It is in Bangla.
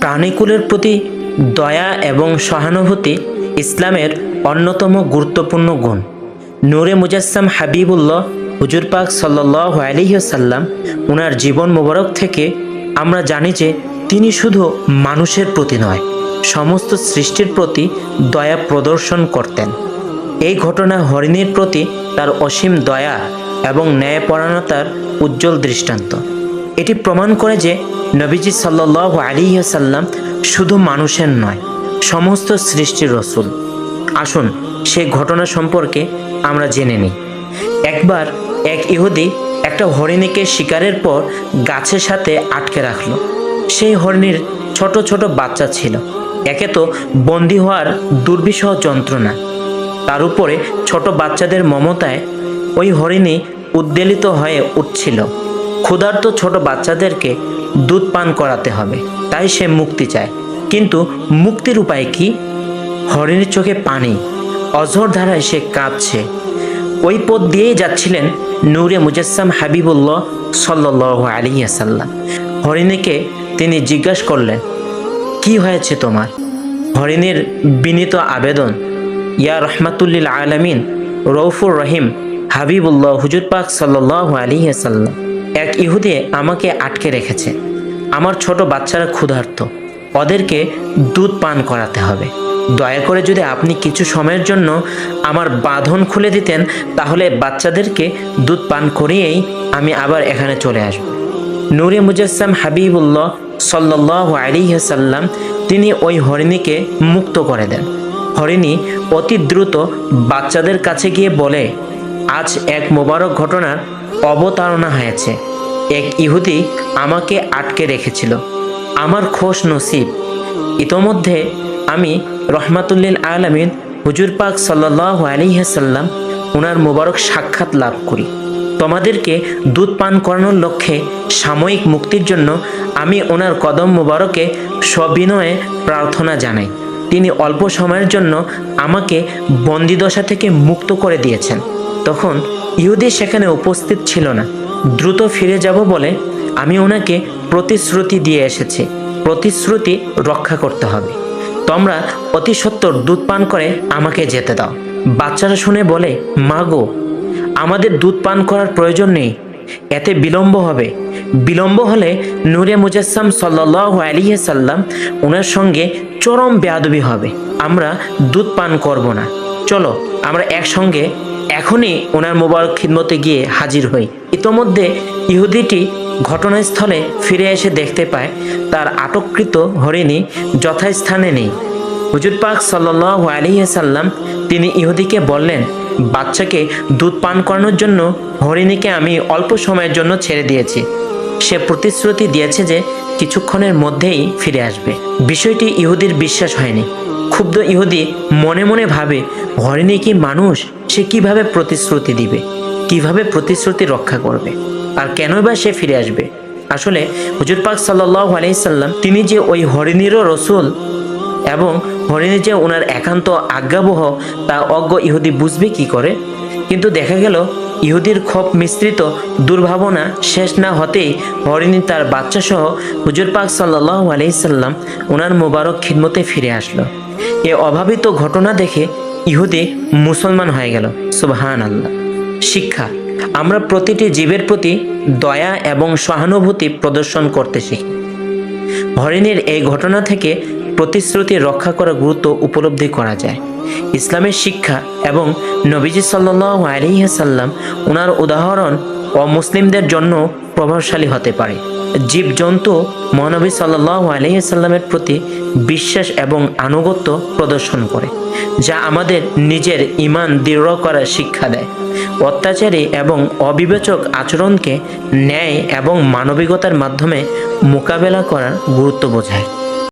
প্রাণীকুলের প্রতি দয়া এবং সহানুভূতি ইসলামের অন্যতম গুরুত্বপূর্ণ গুণ। নূরে মুজাসসাম হাবিবুল্লাহ, হুজুর পাক সাল্লাহ আলিহাসাল্লাম ওনার জীবন মোবারক থেকে আমরা জানি যে তিনি শুধু মানুষের প্রতি নয়, সমস্ত সৃষ্টির প্রতি দয়া প্রদর্শন করতেন। এই ঘটনা হরিণীর প্রতি তার অসীম দয়া এবং ন্যায়পরায়ণতার উজ্জ্বল দৃষ্টান্ত। এটি প্রমাণ করে যে নবীজি সাল্লাহ আলিহাসাল্লাম শুধু মানুষের নয়, সমস্ত সৃষ্টির রসুল। আসুন সেই ঘটনা সম্পর্কে আমরা জেনে নিই। একবার এক ইহুদি একটা হরিণীকে শিকারের পর গাছের সাথে আটকে রাখল। সেই হরিণীর ছোট ছোট বাচ্চা ছিল। একে তো বন্দি হওয়ার দুর্বিষহ যন্ত্রণা। তার উপরে ছোট বাচ্চাদের মমতায় ওই হরিণী উদ্বেলিত হয়ে উঠছিল। ক্ষুধার্ত ছোট বাচ্চাদেরকে দুধ পান করাতে হবে, তাই সে মুক্তি চায়। কিন্তু মুক্তির উপায় কি? হরিণের চোখে পানি, অঝর ধারায় সে কাঁদছে ওই পথ দিয়েই যাচ্ছিলেন নূরে মুজাসসাম হাবিবুল্লাহ সাল্লাহ আলিয়াসাল্লাম হরিণীকে তিনি জিজ্ঞাসা করলেন, কি হয়েছে তোমার? হরিণীর বিনীত আবেদন, ইয়া রহমাতুল্লিল আলমিন রৌফুর রহিম, হাবিবুল্লাহ হুজুর পাক সাল্লাহ আলিয়াসাল্লাম এক ইহুদি আমাকে আটকে রেখেছে। আমার ছোট বাচ্চারা ক্ষুধার্ত। ওদেরকে দুধ পান করাতে হবে। দয়া করে যদি আপনি কিছু সময়ের জন্য আমার বাঁধন খুলে দিতেন, তাহলে বাচ্চাদেরকে দুধ পান করিয়েই আমি আবার এখানে চলে আসব। নূরে মুজাসসাম হাবিবুল্লাহ সাল্লাহ আলিহাসাল্লাম তিনি ওই হরিণীকে মুক্ত করে দেন। হরিণী অতি দ্রুত বাচ্চাদের কাছে গিয়ে বলে, আজ এক মোবারক ঘটনার অবতারণা হয়েছে। এক ইহুদি আমাকে আটকে রেখেছিল। আমার খোশ নসিব। ইতোমধ্যে আমি রহমাতুল্লিল আলমিন হুজুর পাক সাল্লাহ আলিহাসাল্লাম ওনার মোবারক সাক্ষাৎ লাভ করি। তোমাদেরকে দুধ পান করানোর লক্ষ্যে সাময়িক মুক্তির জন্য আমি ওনার কদম মোবারকে সবিনয়ে প্রার্থনা জানাই। তিনি অল্প সময়ের জন্য আমাকে বন্দিদশা থেকে মুক্ত করে দিয়েছেন। তখন ইহুদি সেখানে উপস্থিত ছিল না। দ্রুত ফিরে যাব বলে আমি ওনাকে প্রতিশ্রুতি দিয়ে এসেছি। প্রতিশ্রুতি রক্ষা করতে হবে। তোমরা অতি সত্বর দুধ পান করে আমাকে যেতে দাও। বাচ্চারা শুনে বলে, মা গো, আমাদের দুধ পান করার প্রয়োজন নেই। এতে বিলম্ব হবে। বিলম্ব হলে নূরে মুজাসসাম সাল্লাহ আলিয়াসাল্লাম ওনার সঙ্গে চরম বেয়াদবি হবে। আমরা দুধ পান করব না। চলো, আমরা একসঙ্গে এখনই ওনার মোবারক খিদমতে গিয়ে হাজির হই। ইতোমধ্যে ইহুদিটি ঘটনাস্থলে ফিরে এসে দেখতে পায়, তার আটককৃত হরিণী যথাস্থানে নেই। হুজুর পাক সাল্লাহ আলিয়াসাল্লাম তিনি ইহুদিকে বললেন, বাচ্চাকে দুধ পান করানোর জন্য হরিণীকে আমি অল্প সময়ের জন্য ছেড়ে দিয়েছি। সে প্রতিশ্রুতি দিয়েছে যে কিছুক্ষণের মধ্যেই ফিরে আসবে। বিষয়টি ইহুদির বিশ্বাস হয়নি। ক্ষুব্ধ ইহুদি মনে মনে ভাবে হরিণী কি মানুষ? সে কীভাবে প্রতিশ্রুতি দিবে? কীভাবে প্রতিশ্রুতি রক্ষা করবে? আর কেনই বা সে ফিরে আসবে? আসলে হুজুর পাক সাল্লাহ আলাইসাল্লাম তিনি যে ওই হরিণীরও রসুল এবং হরিণী যে ওনার একান্ত আজ্ঞাবহ তা অজ্ঞ ইহুদি বুঝবে কি করে? কিন্তু দেখা গেল ইহুদির ক্ষোভ মিশ্রিত দুর্ভাবনা শেষ না হতেই হরিণী তার বাচ্চা সহ হুজুর পাক সাল্লাহ আলাইসাল্লাম ওনার মোবারক খিদমতে ফিরে আসলো। এ অভাবিত ঘটনা দেখে ইহুদি মুসলমান হয়ে গেল। সুবহান আল্লাহ শিক্ষা, আমরা প্রতিটি জীবের প্রতি দয়া এবং সহানুভূতি প্রদর্শন করতে শিখি। হরিণীর এই ঘটনা থেকে প্রতিশ্রুতি রক্ষা করার গুরুত্ব উপলব্ধি করা যায়। ইসলামের শিক্ষা এবং নবীজি সাল্লাহ আলিহাসাল্লাম ওনার উদাহরণ অমুসলিমদের জন্য প্রভাবশালী হতে পারে। জীবজন্তু মহানবী সাল্লাহ আলহিসাল্লামের প্রতি বিশ্বাস এবং আনুগত্য প্রদর্শন করে, যা আমাদের নিজের ইমান দৃঢ় করার শিক্ষা দেয়। অত্যাচারী এবং অবিবেচক আচরণকে ন্যায় এবং মানবিকতার মাধ্যমে মোকাবেলা করার গুরুত্ব বোঝায়।